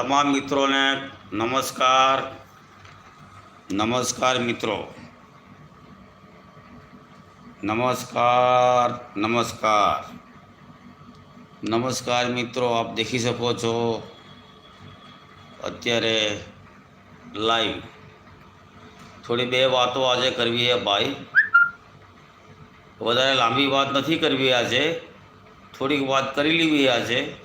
તમામ મિત્રોને નમસ્કાર. નમસ્કાર મિત્રો. નમસ્કાર નમસ્કાર. નમસ્કાર મિત્રો, આપ દેખી શકો છો. અત્યારે લાઈવ થોડી બે વાતો આજે કરવી છે ભાઈ. વધારે લાંબી વાત નથી કરવી આજે. થોડીક વાત કરી લેવી આજે.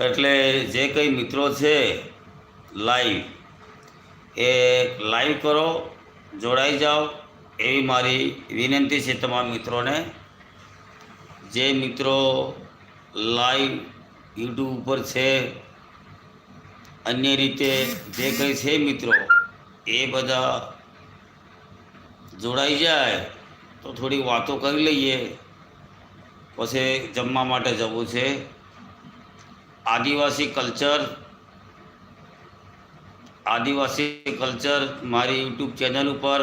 એટલે જે કંઈ મિત્રો છે લાઈવ એ લાઈવ કરો, જોડાઈ જાઓ. એવી મારી વિનંતી છે તમામ મિત્રોને. જે મિત્રો લાઈવ યુટ્યુબ ઉપર છે, અન્ય રીતે જે કંઈ છે મિત્રો, એ બધા જોડાઈ જાય તો થોડી વાતો કરી લઈએ. પછી જમવા માટે જવું છે. આદિવાસી કલ્ચર આદિવાસી કલ્ચર મારી યુટ્યુબ ચેનલ ઉપર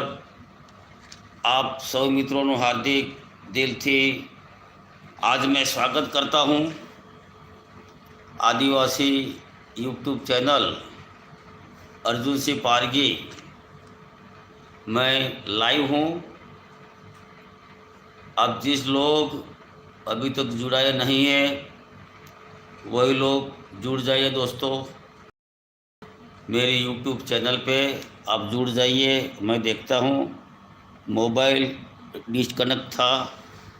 આપ સૌ મિત્રોનું હાર્દિક દિલથી आज मैं स्वागत करता हूँ आदिवासी यूट्यूब चैनल अर्जुन सिंह पारगी मैं लाइव हूँ अब जिस लोग अभी तक जुड़ाए नहीं हैं वही लोग जुड़ जाइए दोस्तों। मेरे यूट्यूब चैनल पे आप जुड़ जाइए, मैं देखता हूँ। मोबाइल डिस्कनेक्ट था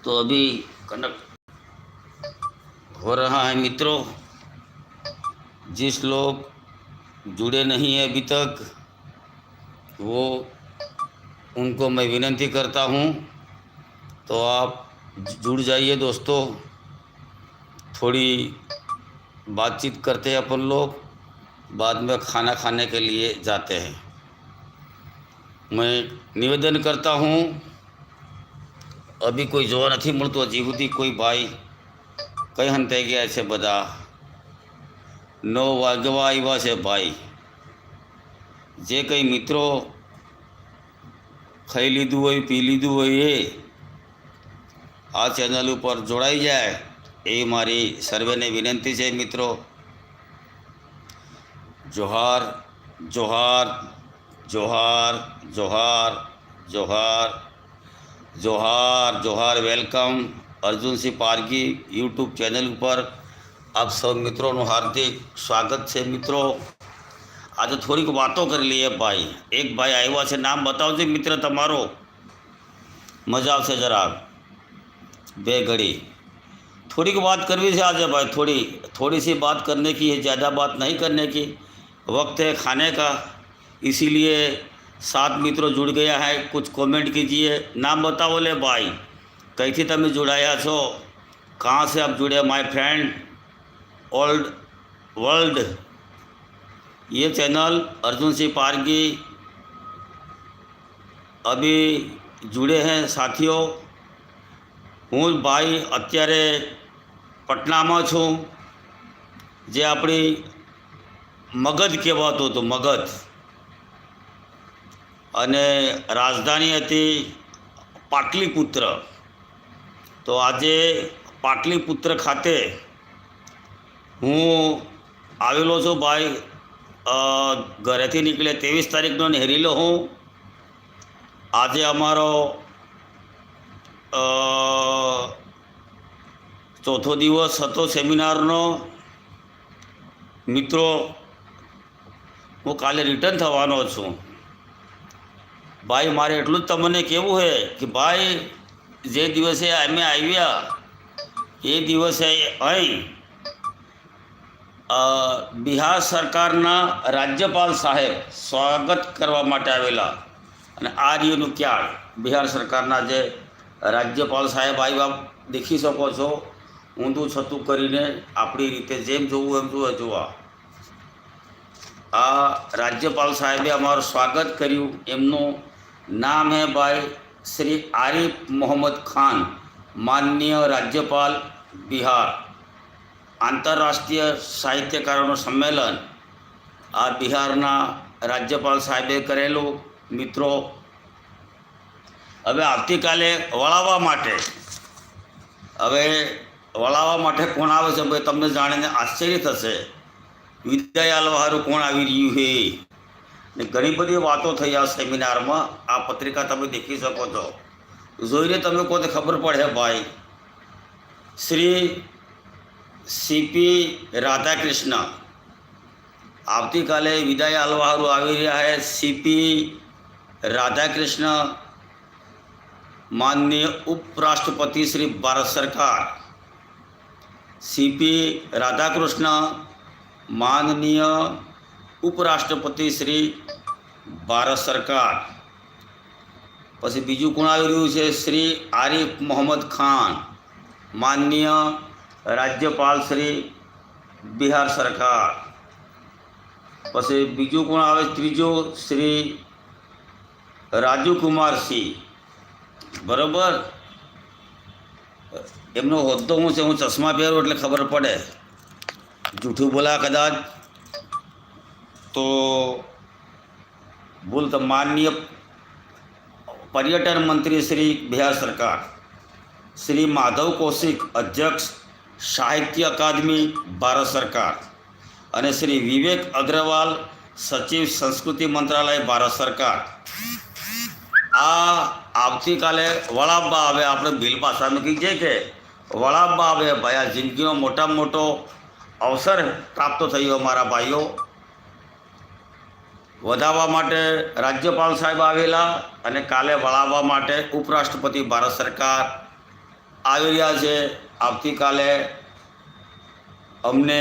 तो अभी कनेक्ट हो रहा है मित्रों। जिस लोग जुड़े नहीं हैं अभी तक, वो उनको मैं विनती करता हूँ तो आप जुड़ जाइए दोस्तों। थोड़ी बातचीत करते हैं अपन लोग बाद में खाना खाने के लिए जाते हैं मैं નિવેદન કરતા હું અભી કોઈ જોવા નથી મળતું હજી સુધી કોઈ ભાઈ કઈ હંતાઈ ગયા છે બધા નવ વાગવા આવ્યા છે ભાઈ જે કંઈ મિત્રો ખાઈ લીધું હોય પી લીધું હોય એ આ ચેનલ ઉપર જોડાઈ જાય એવી મારી સર્વેને વિનંતી છે મિત્રો. જોહાર જોહાર જોહાર જોહાર જોહાર જોહાર johar, welcome Arjunsingh Pargi YouTube channel ઉપર આપ સૌ મિત્રોનું હાર્દિક સ્વાગત છે મિત્રો. આજે થોડીક વાતો કરી લઈએ ભાઈ. એક ભાઈ આવ્યા છે. નામ બતાવજો મિત્ર તમારો. મજા આવશે જરા બે घड़ी थोड़ी की बात करनी से आज भाई थोड़ी थोड़ी सी बात करने की है ज़्यादा बात नहीं करने की वक्त है खाने का इसीलिए सात मित्रों जुड़ गया है कुछ कमेंट कीजिए नाम बताओ ले भाई કઈથી તમે જોડાયા છો कहाँ से आप जुड़े माय फ्रेंड ओल्ड वर्ल्ड ये चैनल अर्जुन सिंह पारगी अभी जुड़े हैं साथियों હું ભાઈ અત્યારે પટનામાં છું. જે આપણી મગધ કહેવાતું હતું, મગધ. અને રાજધાની હતી પાટલીપુત્ર. તો આજે પાટલીપુત્ર ખાતે હું આવેલો છું ભાઈ ઘરેથી નીકળે ત્રેવીસ તારીખનો નેહરીલો હું. આજે અમારો ચોથો દિવસ હતો સેમિનારનો. મિત્રો, હું કાલે રિટર્ન થવાનો છું. ભાઈ, મારે એટલું જ તમને કહેવું છે કે ભાઈ, જે દિવસે અમે આવ્યા, એ દિવસે અહીં બિહાર સરકારના રાજ્યપાલ સાહેબ સ્વાગત કરવા માટે આવેલા. અને આ રીયનું ક્યાળ બિહાર સરકારના જે રાજ્યપાલ સાહેબ આવ્યા, દેખી શકો છો. ઊંધું છતું કરીને આપણી રીતે જેમ જોવું એમ જોવે જોવા. આ રાજ્યપાલ સાહેબે અમારું સ્વાગત કર્યું. એમનું નામ હે ભાઈ શ્રી આરિફ મોહમ્મદ ખાન, માનનીય રાજ્યપાલ બિહાર. આંતરરાષ્ટ્રીય સાહિત્યકારોનું સંમેલન આ બિહારના રાજ્યપાલ સાહેબે કરેલું. મિત્રો, હવે આવતીકાલે વળાવવા માટે, હવે વળાવવા માટે કોણ આવે છે? ભાઈ, તમને જાણીને આશ્ચર્ય થશે. વિદાય આલવાહારું કોણ આવી રહ્યું છે? ને ઘણી બધી વાતો થઈ આ સેમિનારમાં. આ પત્રિકા તમે દેખી શકો છો. જોઈને તમે કહો ખબર પડે ભાઈ. શ્રી સીપી રાધાકૃષ્ણ આવતીકાલે વિદાય આલવાહારું આવી રહ્યા છે. સીપી રાધાકૃષ્ણ માનનીય ઉપરાષ્ટ્રપતિ શ્રી ભારત સરકાર સીપી રાધાકૃષ્ણ, માનનીય ઉપરાષ્ટ્રપતિ શ્રી ભારત સરકાર. પછી બીજું કોણ આવી રહ્યું છે? શ્રી આરિફ મોહમ્મદ ખાન, માનનીય રાજ્યપાલ શ્રી બિહાર સરકાર. પછી બીજું કોણ આવે? ત્રીજો શ્રી રાજુ કુમાર બરોબર? એમનો હોદ્દો હું છે, હું ચશ્મા પહેરું એટલે ખબર પડે. જૂઠું બોલા કદાચ. તો બોલ તો માનનીય પર્યટન મંત્રી શ્રી બિહાર સરકાર, શ્રી માધવ કૌશિક અધ્યક્ષ, સાહિત્ય અકાદમી, ભારત સરકાર અને શ્રી વિવેક અગ્રવાલ, સચિવ સંસ્કૃતિ મંત્રાલય, ભારત સરકાર. આ આવતીકાલે વડાબા આવે, આપણે બિલ પાસા મૂકી છે કે વડાબા આવે ભાઈ, આ જિંદગીનો મોટામાં મોટો અવસર પ્રાપ્ત થયો મારા ભાઈઓ. વધાવવા માટે રાજ્યપાલ સાહેબ આવેલા અને કાલે વળાવવા માટે ઉપરાષ્ટ્રપતિ ભારત સરકાર આવી રહ્યા છે. આવતીકાલે અમને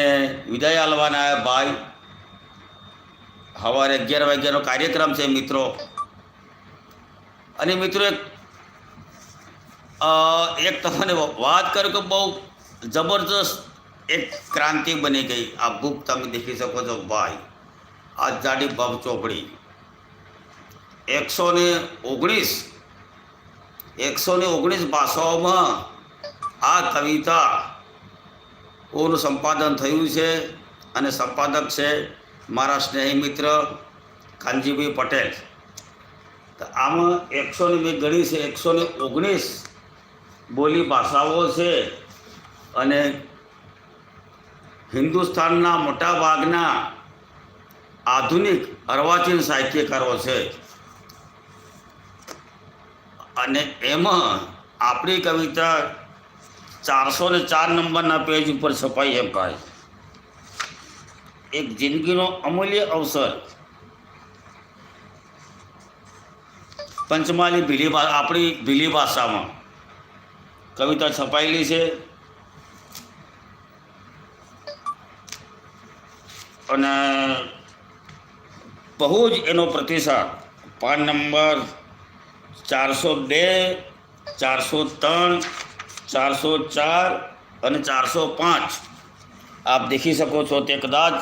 વિદાય આલવાના ભાઈ. સવારે અગિયાર વાગ્યાનો કાર્યક્રમ છે મિત્રો. અને મિત્રો, એક એક તમને વાત કરું કે બહુ જબરજસ્ત એક ક્રાંતિ બની ગઈ. આ બુક તમે દેખી શકો છો, ભાઈ. આ જાડી ભવ ચોપડી. એકસો ને ઓગણીસ એકસો ને ઓગણીસ ભાષાઓમાં આ કવિતા ઓનું સંપાદન થયું છે અને સંપાદક છે મારા સ્નેહી મિત્ર કાનજીભાઈ પટેલ. આમાં એકસો ને મેં ગણી છે એકસો ને ઓગણીસ બોલી ભાષાઓ છે અને હિન્દુસ્તાનના મોટા ભાગના આધુનિક અર્વાચીન સાહિત્યકારો છે. અને એમાં આપણી કવિતા ચારસો ને ચાર નંબરના પેજ ઉપર છપાઈ એમ ભાઈ એક જિંદગીનો અમૂલ્ય અવસર. પંચમાલી ભીલી આપણી ભીલી ભાષામાં. કવિતા છપાયેલી છે. અને બહુ જ એનો પ્રતિસાદ. પાન નંબર ચારસો બે, ચારસો ત્રણ, ચારસો ચાર અને ચારસો પાંચ. આપ દેખી શકો છો તે કદાચ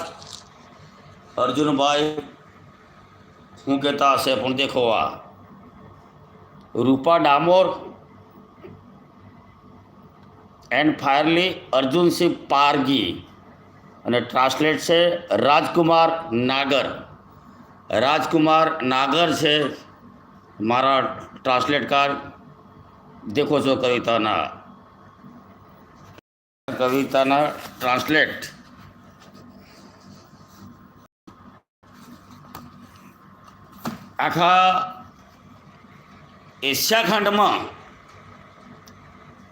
અર્જુનભાઈ શું કહેતા હશે, પણ દેખો આ. રૂપા ડામોર એન્ડ ફાયરલી અર્જુનસિંહ પારગી અને ટ્રાન્સલેટ છે રાજકુમાર નાગર. રાજકુમાર નાગર છે મારા ટ્રાન્સલેટકાર દેખો છો કવિતાના. કવિતાના ટ્રાન્સલેટ. આખા એશિયા ખંડમાં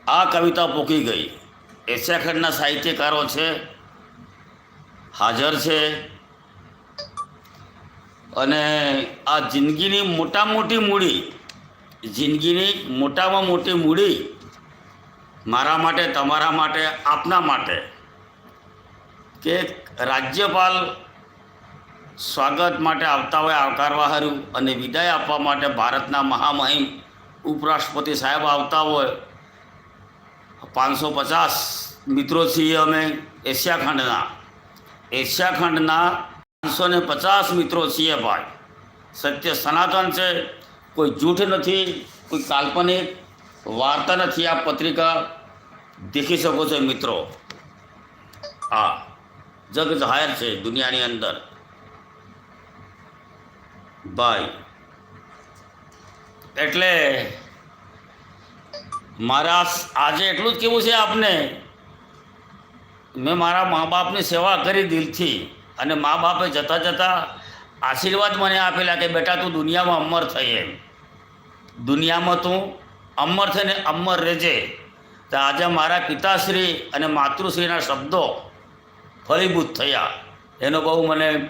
આ કવિતા પોકી ગઈ. એશિયા ખંડના સાહિત્યકારો છે, હાજર છે અને આ જિંદગીની મોટા મોટી મૂડી, જિંદગીની મોટામાં મોટી મૂડી મારા માટે, તમારા માટે, આપના માટે કે રાજ્યપાલ સ્વાગત માટે આવતા હોય આવકારવા હારું અને વિદાય આપવા માટે ભારતના મહામહિમ ઉપરાષ્ટ્રપતિ સાહેબ આવતા હોય પાંચસો પચાસ મિત્રો છીએ અમે એશિયા ખંડના. એશિયા ખંડના પાંચસો ને પચાસ મિત્રો છીએ ભાઈ. સત્ય સનાતન છે. કોઈ જૂઠ નથી, કોઈ કાલ્પનિક વાર્તા નથી આ પત્રિકા. દેખી શકો છો મિત્રો. હા, જગ જાહેર છે દુનિયાની અંદર. ભાઈ, એટલે મારા આજે એટલું જ કહેવું છે આપને. મેં મારા મા બાપની સેવા કરી દિલથી અને મા બાપે જતાં જતાં આશીર્વાદ મને આપેલા કે બેટા તું દુનિયામાં અમર થઈ એમ. દુનિયામાં તું અમર થઈને અમર રહેજે. તો આજે મારા પિતાશ્રી અને માતૃશ્રીના શબ્દો ફળીભૂત થયા. એનો બહુ મને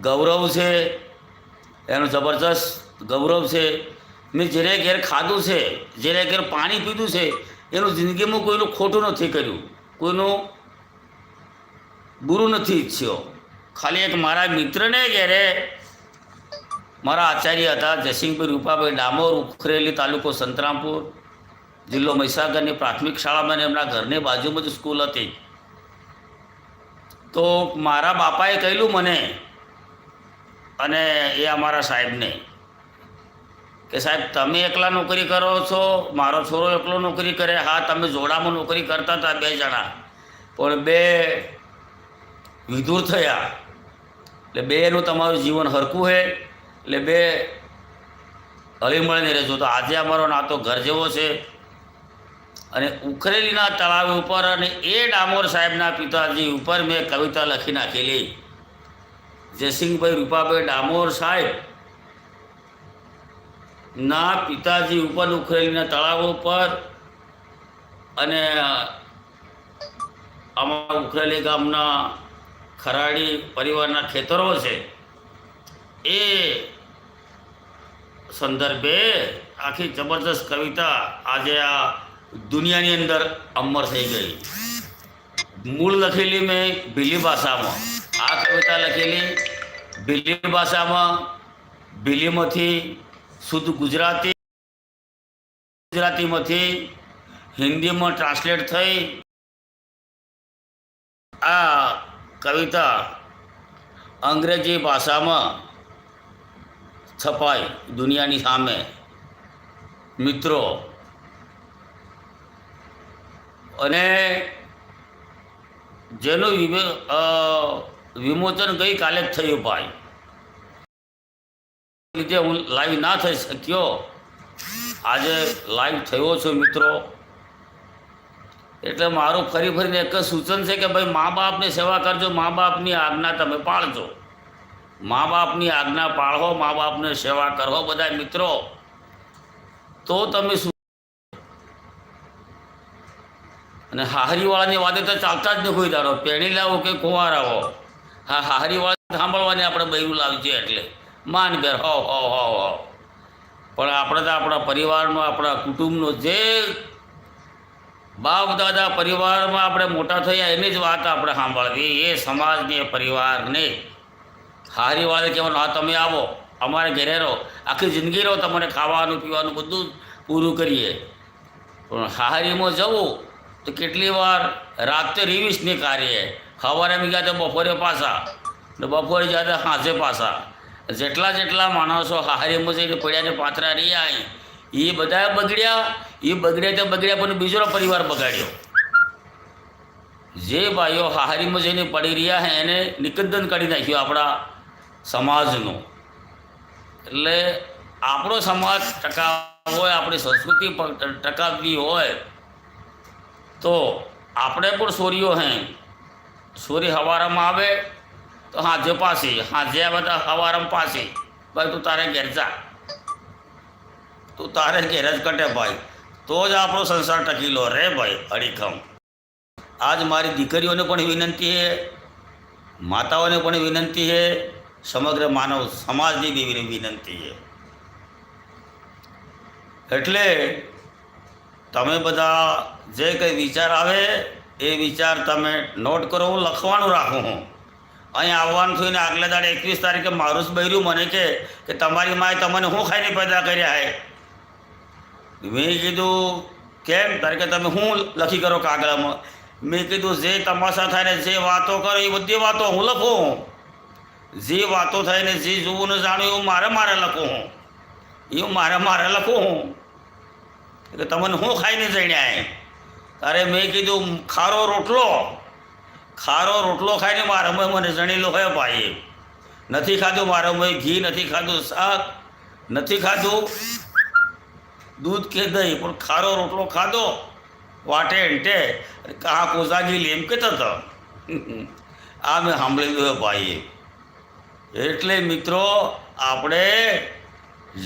ગૌરવ છે, એનો જબરજસ્ત ગૌરવ છે. મેં જેને ઘેર ખાધું છે જેને ઘેર પાણી પીધું છે, એનું જિંદગીમાં કોઈનું ખોટું નથી કર્યું. કોઈનું બુરું નથી ઈચ્છ્યો. ખાલી એક મારા મિત્રને ઘેરે મારા આચાર્ય હતા, જયસિંહભાઈ રૂપાભાઈ ડામોર, ઉખરેલી તાલુકો સંતરામપુર, જિલ્લો મહીસાગરની પ્રાથમિક શાળામાં એમના ઘરની બાજુમાં જ સ્કૂલ હતી. તો મારા બાપાએ કહેલું મને અને એ અમારા સાહેબને. કે સાહેબ, તમે એકલા નોકરી કરો છો, મારો છોરો એકલો નોકરી કરે, હા, તમે જોડામાં નોકરી કરતા હતા બે જણા. પણ બે વિધુર થયા. એટલે બેનું તમારું જીવન હરકું છે એટલે બે હળીમળીને રહેજો. તો આજે અમારો નાતો ઘર જેવો છે. અને ઉખરેલીના તળાવ ઉપર અને એ ડામોર સાહેબના પિતાજી ઉપર મેં કવિતા લખી નાખેલી. જયસિંહભાઈ રૂપાભાઈ ડામોર સાહેબ ના પિતાજી ઉપર ઉખરેલીના તળાવ ઉપર અને અમારા ઉખરેલી ગામના ખરાડી પરિવારના ખેતરો છે, એ સંદર્ભે આખી જબરદસ્ત કવિતા આજે આ દુનિયાની અંદર અમર થઈ ગઈ. મૂળ લખેલી મેં ભીલી ભાષામાં. આ કવિતા લખેલી ભીલી ભાષામાં ભીલીમાંથી શુદ્ધ ગુજરાતી ગુજરાતીમાંથી હિન્દીમાં ટ્રાન્સલેટ થઈ આ કવિતા અંગ્રેજી ભાષામાં છપાઈ દુનિયાની સામે. મિત્રો, અને જેનું વિમોચન ગઈકાલે જ થયું ભાઈ. લીધે હું લાઈવ ના થઈ શક્યો. આજે લાઈવ થયો છું મિત્રો. એટલે મારું ફરી ફરીને એક જ સૂચન છે કે ભાઈ મા બાપની સેવા કરજો, મા બાપની આજ્ઞા તમે પાળજો. મા બાપની આજ્ઞા પાળો, મા બાપને સેવા કરો બધા મિત્રો. તો તમે શું? અને હાહરીવાળાની વાતે તો ચાલતા જ નહીં કોઈ દાડો. પેણી લાવો કે કુંવાર આવો હા હાહરીવાળા સાંભળવાની આપણે બૈરું લાવજે એટલે. માન ઘર હો હો હો હો. પણ આપણે તો આપણા પરિવારનો આપણા કુટુંબનો જે બાપ, દાદા પરિવારમાં આપણે મોટા થયા એની જ વાત આપણે સાંભળવી. એ સમાજને પરિવારને. હારી વાળે કહેવાનું હા તમે આવો, અમારે ઘરે રહો. આખી જિંદગી રહો તમને ખાવાનું, પીવાનું બધું પૂરું કરીએ. પણ હારીમાં જવું તો કેટલી વાર રાતે રિવિસ નીકાળીએ સવારે ગયા તો બપોરે પાછા. ને બપોરે જ્યાં સાંજે પાછા. જેટલા જેટલા માણસો હારી જઈને પડ્યા ને પાત્રા રહ્યા એ બધા બગડ્યા એ બગડ્યા તો બગડ્યા, પણ બીજો પરિવાર બગાડ્યો. જે ભાઈઓ હારીમાં જઈને પડી રહ્યા હે, એને નિકંદન કરી નાખ્યું આપણા સમાજનો. એટલે આપણો સમાજ ટકાવ હોય, આપણી સંસ્કૃતિ ટકાવવી હોય, તો આપણે પણ સોરીઓ હે. સોરી હવારામાં આવે તો હાજો પાછી, હાજે બધા હવારમ પાસે ભાઈ, તું તારે ઘેર જા. તું તારે ઘેર જ કટે ભાઈ. તો જ આપણો સંસાર ટકીલો રે ભાઈ, અડીખમ. આજ મારી દીકરીઓને પણ વિનંતી છે, માતાઓને પણ વિનંતી છે, સમગ્ર માનવ સમાજની બી વિનંતી છે. એટલે તમે બધા જે કંઈ વિચાર આવે, એ વિચાર તમે નોટ કરો, હું લખવાનું રાખું હું. અહીં આવવાનું થયું ને આગલા દાડે એકવીસ તારીખે મારું જ બૈર્યું મને કે કે તમારી માએ તમને શું ખાઈને પેદા કર્યા હે? મેં કીધું, કેમ? તારે કે તમે શું લખી કરો કાગળમાં? મેં કીધું, જે તમાશા થાય ને જે વાતો કરો, એ બધી વાતો હું લખું જે વાતો થાય ને જે જોવું ને જાણું, એવું મારે મારે લખું હું. એવું મારે મારે લખું હું. કે તમને શું ખાઈને જણ્યા તારે મેં કીધું, ખારો રોટલો. ખારો રોટલો ખાઈને મારા મને જણેલો હોય ભાઈ. નથી ખાધું મારા મેં ઘી નથી ખાધું, શાક નથી ખાધું. દૂધ કે દહીં, પણ ખારો રોટલો ખાધો. વાટે એંટે કાં કોઝાગી એમ કહેતો હતો. આ મેં સાંભળેલું હોય ભાઈએ. એટલે મિત્રો, આપણે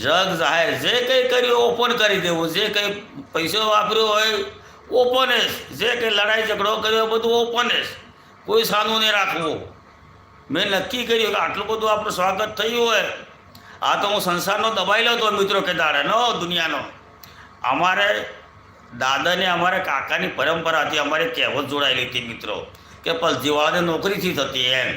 જગ જાહેર જે કંઈ કર્યું ઓપન કરી દેવું. જે કંઈ પૈસો વાપર્યો હોય, ઓપન જ કંઈ લડાઈ ઝઘડો કર્યો, બધું ઓપન જ. કોઈ સાનું નહીં રાખવું. મેં નક્કી કર્યું કે આટલું બધું આપણું સ્વાગત થયું હોય. આ તો હું સંસારનો દબાયેલો હતો મિત્રો કે તારે ન દુનિયાનો. અમારે દાદાને, અમારે કાકાની પરંપરા હતી, અમારે કહેવત જોડાયેલી હતી મિત્રો, કે પલજીવાળાને નોકરીથી થતી એમ.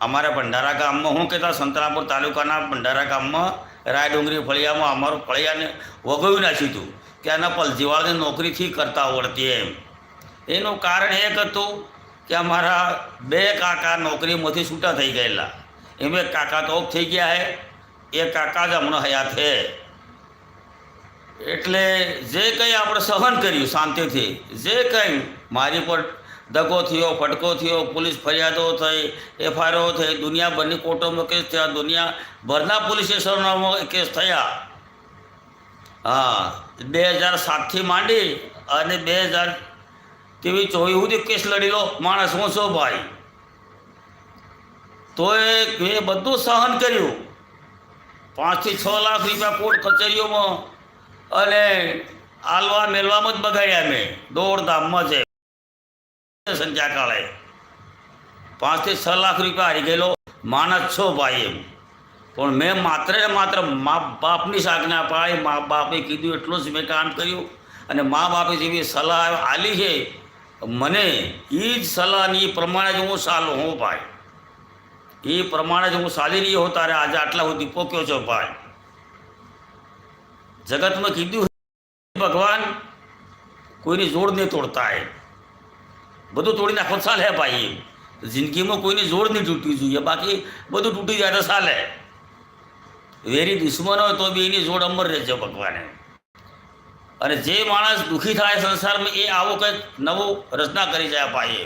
અમારા ભંડારા ગામમાં, હું કહેતા સંતરાપુર તાલુકાના ભંડારા ગામમાં રાયડુંગરી ફળિયામાં અમારું ફળિયાને વગોવી નાખ્યું હતું, કે આના પલજીવાળાને નોકરીથી કરતા આવડતી એમ. એનું કારણ એક હતું કે અમારા બે કાકા નોકરીમાંથી છૂટા થઈ ગયેલા. એમ એક કાકા તો થઈ ગયા હે એ કાકા જ હમણાં હયાત છે એટલે જે કંઈ આપણે સહન કર્યું શાંતિથી, જે કંઈ મારી પર દગો થયો, ફટકો થયો, પોલીસ ફરિયાદો થઈ, એફઆઈઆરો થઈ, દુનિયાભરની કોર્ટોમાં કેસ થયા, દુનિયાભરના પોલીસ સ્ટેશનોમાં કેસ થયા. હા, બે હજાર સાતથી માંડી અને બે હજાર તેવી ચોવી સુધી કેસ લડી લો માણસ હું છો ભાઈ. તો એ બધું સહન કર્યું. પાંચથી છ લાખ રૂપિયા કોર્ટ કચેરીઓમાં અને આલવા મેલવામાં જ બગાડ્યા મેં. દોડધામમાં છે. સંધ્યાકાળે પાંચથી છ લાખ રૂપિયા હારી ગયેલો માણસ છો ભાઈ એમ. પણ મેં માત્ર ને માત્ર મા બાપની આજ્ઞા પાડી. મા બાપે કીધું એટલું જ મેં કામ કર્યું. અને મા બાપે જેવી સલાહ આલી છે મને એ જ સલાહની એ પ્રમાણે જ હું ચાલું હું ભાઈ. એ પ્રમાણે જ હું ચાલી રહ્યો હો તારે આજે આટલા સુધી પોક્યો છો ભાઈ. જગતમાં કીધું ભગવાન, કોઈની જોડ નહીં તોડતા એ. બધું તોડી નાખો ચાલે ભાઈ. જિંદગીમાં કોઈની જોડ નહીં તૂટવી જોઈએ, બાકી બધું તૂટી જાય તો ચાલે વેરી દુશ્મન હોય તો બી એની જોડ અમર રહેશે ભગવાને. અને જે માણસ દુઃખી થાય સંસારમાં એ આવો કંઈક નવો રચના કરી જાય ભાઈએ